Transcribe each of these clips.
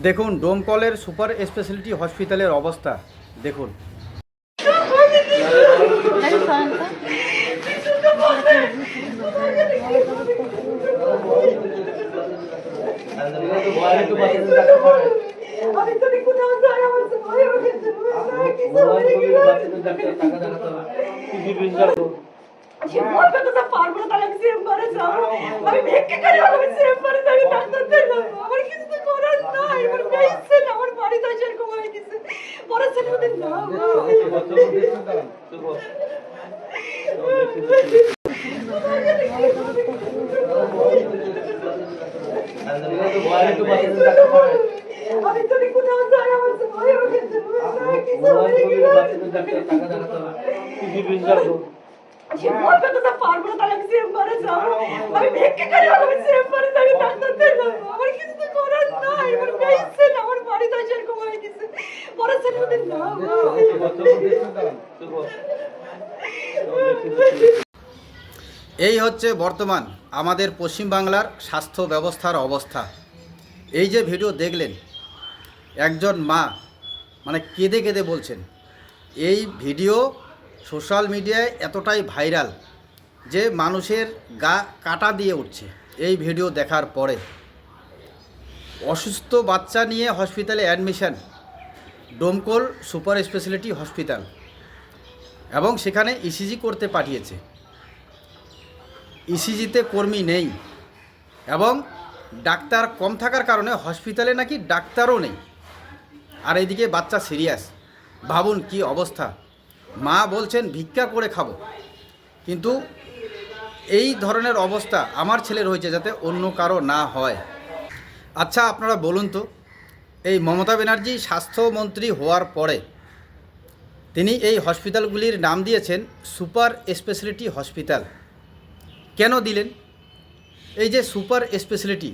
দেখুন ডোমকলের super speciality হসপিটালের অবস্থা। দেখুন। আমি যাই আমার ভয় হবে কিছু আমি ভিক্ষে করি আমি চেম্বারে যাবি ডাক্তার দেখলাম আমার কিছু তো করার নাই আমার মেয়ে ইচ্ছে না আমার বাড়ি তো সেরকম হয়ে গেছে পরে ছেলে ওদের না এই হচ্ছে বর্তমান আমাদের পশ্চিমবাংলার স্বাস্থ্য ব্যবস্থার অবস্থা। এই যে ভিডিও দেখলেন, একজন মা মানে কেঁদে কেঁদে বলছেন, এই ভিডিও সোশ্যাল মিডিয়ায় এতটাই ভাইরাল যে মানুষের গা কাটা দিয়ে উঠছে এই ভিডিও দেখার পরে। অসুস্থ বাচ্চা নিয়ে হসপিটালে admission, Domkal super speciality hospital, এবং সেখানে ইসিজি করতে পাঠিয়েছে। ইসিজিতে কর্মী নেই এবং ডাক্তার কম থাকার কারণে হসপিটালে নাকি ডাক্তারও নেই। আর এইদিকে বাচ্চা সিরিয়াস। ভাবুন কি অবস্থা। মা বলছেন, ভিক্ষা করে খাব। কিন্তু এই ধরনের অবস্থা আমার ছেলের হয়েছে যাতে অন্য কারও না হয়। আচ্ছা আপনারা বলুন তো, এই মমতা ব্যানার্জি স্বাস্থ্যমন্ত্রী হওয়ার পরে তিনি এই হসপিটালগুলির নাম দিয়েছেন সুপার স্পেশালিটি হসপিটাল। কেন দিলেন? এই যে সুপার স্পেশালিটি,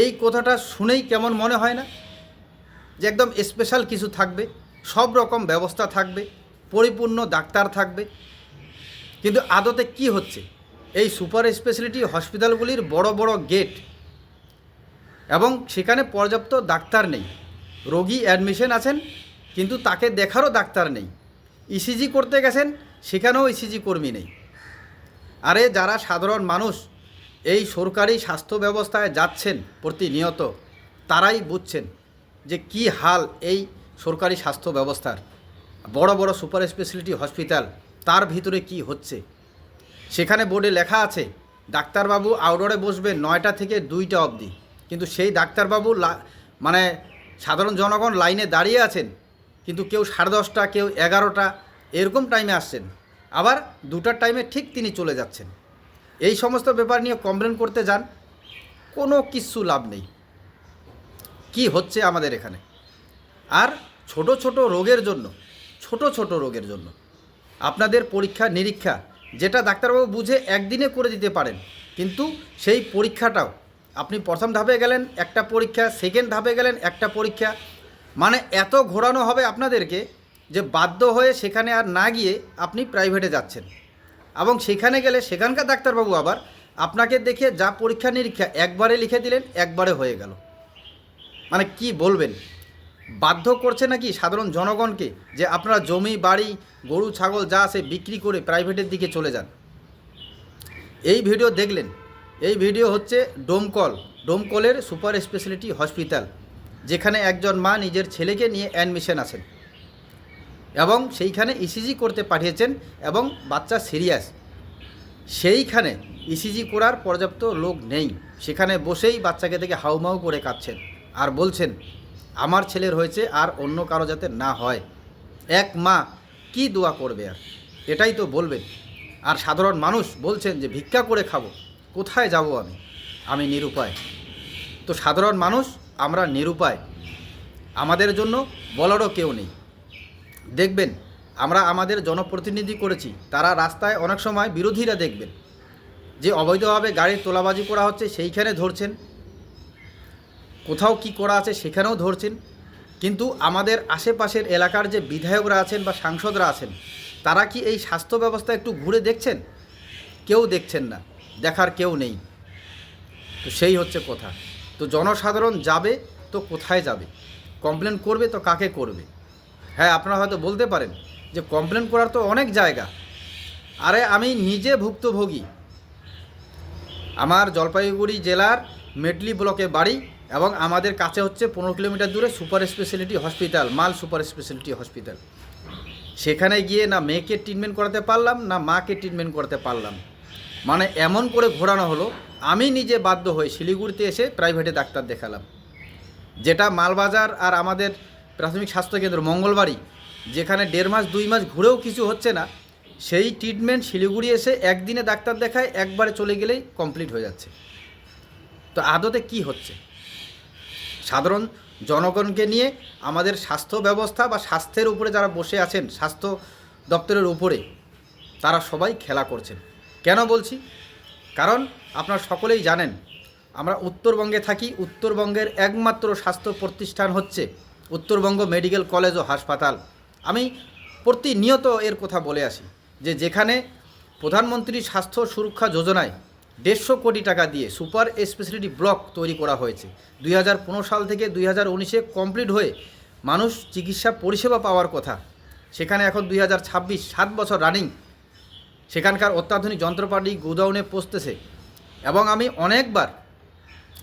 এই কথাটা শুনেই কেমন মনে হয় না? যে একদম স্পেশাল কিছু থাকবে, সব রকম ব্যবস্থা থাকবে, পরিপূর্ণ ডাক্তার থাকবে। কিন্তু আদতে কি হচ্ছে? এই সুপার স্পেশালিটি হসপিটালগুলির বড় বড় গেট এবং সেখানে পর্যাপ্ত ডাক্তার নেই। রোগী অ্যাডমিশন আছেন, কিন্তু তাকে দেখারও ডাক্তার নেই। ইসিজি করতে গেছেন, সেখানেও ইসিজি কর্মী নেই। আরে যারা সাধারণ মানুষ, এই সরকারি স্বাস্থ্য ব্যবস্থায় যাচ্ছেন প্রতিনিয়ত, তারাই বুঝছেন যে কি হাল এই সরকারি স্বাস্থ্য ব্যবস্থার। বড় বড় সুপার স্পেশালিটি হসপিটাল, তার ভিতরে কি হচ্ছে? সেখানে বোর্ডে লেখা আছে, ডাক্তারবাবু আউটডোরে বসবেন নয়টা থেকে দুইটা অবধি। কিন্তু সেই ডাক্তারবাবু মানে সাধারণ জনগণ লাইনে দাঁড়িয়ে আছেন, কিন্তু কেউ সাড়ে দশটা, কেউ এগারোটা, এরকম টাইমে আসছেন। আবার দুটার টাইমে ঠিক তিনি চলে যাচ্ছেন। এই সমস্ত ব্যাপার নিয়ে কমপ্লেন করতে যান, কোনো কিচ্ছু লাভ নেই। কি হচ্ছে আমাদের এখানে? আর ছোট ছোট রোগের জন্য, ছোট ছোট রোগের জন্য আপনাদের পরীক্ষা নিরীক্ষা যেটা ডাক্তারবাবু বুঝে একদিনে করে দিতে পারেন, কিন্তু সেই পরীক্ষাটাও আপনি প্রথম ধাপে গেলেন, একটা পরীক্ষা সেকেন্ড ধাপে গেলেন, একটা পরীক্ষা মানে এত ঘোরানো হবে আপনাদেরকে যে বাধ্য হয়ে সেখানে আর না গিয়ে আপনি প্রাইভেটে যাচ্ছেন। এবং সেখানে গেলে সেখানকার ডাক্তারবাবু আবার আপনাকে দেখে যা পরীক্ষা নিরীক্ষা একবারে লিখে দিলেন, একবারে হয়ে গেল। মানে কি বলবেন? বাধ্য করছে নাকি সাধারণ জনগণকে যে আপনারা জমি, বাড়ি, গরু, ছাগল যা আছে বিক্রি করে প্রাইভেটের দিকে চলে যান? এই ভিডিও দেখলেন। এই ভিডিও হচ্ছে ডোমকল। ডোমকলের সুপার স্পেশালিটি হসপিটাল যেখানে একজন মা নিজের ছেলেকে নিয়ে অ্যাডমিশন আছেন। এবং সেইখানে ইসিজি করতে পাঠিয়েছেন এবং বাচ্চা সিরিয়াস। সেইখানে ইসিজি করার পর্যাপ্ত লোক নেই। সেখানে বসেই বাচ্চাকে দেখে হাউমাউ করে কাঁদছেন আর বলছেন, আমার ছেলের হয়েছে আর অন্য কারও যাতে না হয়। এক মা কি দোয়া করবে আর? এটাই তো বলবেন। আর সাধারণ মানুষ বলছেন যে, ভিক্ষা করে খাব। কোথায় যাব আমি? আমি নিরুপায়। তো সাধারণ মানুষ, আমরা নিরুপায়। আমাদের জন্য বলারও কেউ নেই। দেখবেন, আমরা আমাদের জনপ্রতিনিধি করেছি, তারা রাস্তায় অনেক সময় বিরোধীরা দেখবেন। যে অবৈধভাবে গাড়ির তোলাবাজি করা হচ্ছে, সেইখানে ধরছেন। কোথাও কি করা আছে, সেখানেও ধরছেন। কিন্তু আমাদের আশেপাশের এলাকার যে বিধায়করা আছেন বা সাংসদরা আছেন, তারা কি এই স্বাস্থ্য ব্যবস্থা একটু ঘুরে দেখছেন? কেউ দেখছেন না, দেখার কেউ নেই। তো সেই হচ্ছে কথা। তো জনসাধারণ যাবে, তো কোথায় যাবে? কমপ্লেন করবে, তো কাকে করবে? হ্যাঁ আপনারা হয়তো বলতে পারেন যে কমপ্লেন করার তো অনেক জায়গা। আরে আমি নিজে ভুক্তভোগী। আমার জলপাইগুড়ি জেলার মেটলি ব্লকে বাড়ি এবং আমাদের কাছে হচ্ছে পনেরো কিলোমিটার দূরে super speciality hospital, Mal super speciality hospital. সেখানে গিয়ে না মেয়েকে ট্রিটমেন্ট করাতে পারলাম, না মাকে ট্রিটমেন্ট করাতে পারলাম। মানে এমন করে ঘোরানো হলো, আমি নিজে বাধ্য হয়ে শিলিগুড়িতে এসে প্রাইভেটে ডাক্তার দেখালাম। যেটা মালবাজার আর আমাদের প্রাথমিক স্বাস্থ্যকেন্দ্র মঙ্গলবাড়ি, যেখানে দেড় মাস, দুই মাস ঘুরেও কিছু হচ্ছে না, সেই ট্রিটমেন্ট শিলিগুড়ি এসে একদিনে ডাক্তার দেখায়, একবারে চলে গেলেই কমপ্লিট হয়ে যাচ্ছে। তো আদতে কি হচ্ছে? সাধারণ জনগণকে নিয়ে আমাদের স্বাস্থ্য ব্যবস্থা বা স্বাস্থ্যের উপরে যারা বসে আছেন, স্বাস্থ্য দপ্তরের উপরে, তারা সবাই খেলা করছেন। কেন বলছি? কারণ আপনারা সকলেই জানেন, আমরা উত্তরবঙ্গে থাকি, উত্তরবঙ্গের একমাত্র স্বাস্থ্য প্রতিষ্ঠান হচ্ছে উত্তরবঙ্গ মেডিকেল কলেজ ও হাসপাতাল। আমি প্রতিনিয়ত এর কথা বলে আসি যে যেখানে প্রধানমন্ত্রী স্বাস্থ্য সুরক্ষা যোজনায় দেড়শো কোটি টাকা দিয়ে সুপার স্পেশালিটি ব্লক তৈরি করা হয়েছে। দুই হাজার পনেরো সাল থেকে দুই হাজার উনিশে কমপ্লিট হয়ে মানুষ চিকিৎসা পরিষেবা পাওয়ার কথা। সেখানে এখন দুই হাজার ছাব্বিশ সাত বছর রানিং। সেখানকার অত্যাধুনিক যন্ত্রপাতি গোডাউনে পৌঁছতেছে। এবং আমি অনেকবার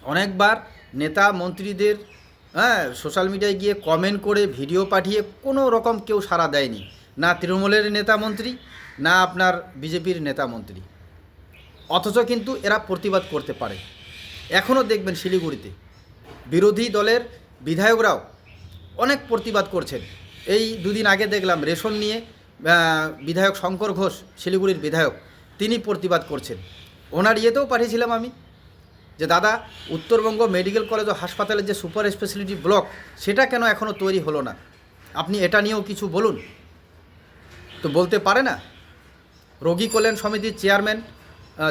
অনেকবার নেতা মন্ত্রীদের হ্যাঁ সোশ্যাল মিডিয়ায় গিয়ে কমেন্ট করে ভিডিও পাঠিয়ে কোনো রকম কেউ সাড়া দেয়নি। না তৃণমূলের নেতা মন্ত্রী, না আপনার বিজেপির নেতা মন্ত্রী। অথচ কিন্তু এরা প্রতিবাদ করতে পারে। এখনও দেখবেন শিলিগুড়িতে বিরোধী দলের বিধায়করাও অনেক প্রতিবাদ করছেন। এই দুদিন আগে দেখলাম রেশন নিয়ে বিধায়ক শঙ্কর ঘোষ, শিলিগুড়ির বিধায়ক, তিনি প্রতিবাদ করছেন। ওনার ইয়েতেও পাঠিয়েছিলাম আমি। যে দাদা, উত্তরবঙ্গ মেডিকেল কলেজ ও হাসপাতালের যে সুপার স্পেশালিটি ব্লক, সেটা কেন এখনও তৈরি হলো না? আপনি এটা নিয়েও কিছু বলুন। তো বলতে পারে না? রোগী কল্যাণ সমিতির চেয়ারম্যান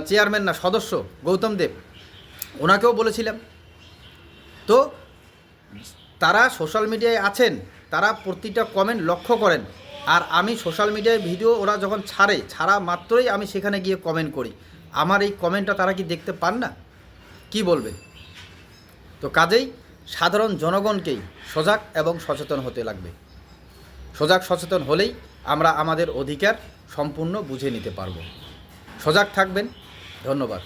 চেয়ারম্যান না, সদস্য গৌতম দেব, ওনাকেও বলেছিলাম। তো তারা সোশ্যাল মিডিয়ায় আছেন, তারা প্রতিটা কমেন্ট লক্ষ্য করেন। আর আমি সোশ্যাল মিডিয়ায় ভিডিও ওরা যখন ছাড়ে, ছাড়া মাত্রই আমি সেখানে গিয়ে কমেন্ট করি। আমার এই কমেন্টটা তারা কি দেখতে পান না? কি বলবেন তো কাজেই সাধারণ জনগণকেই সজাগ এবং সচেতন হতে লাগবে। সজাগ, সচেতন হলেই আমরা আমাদের অধিকার সম্পূর্ণ বুঝে নিতে পারব। সজাগ থাকবেন। ধন্যবাদ।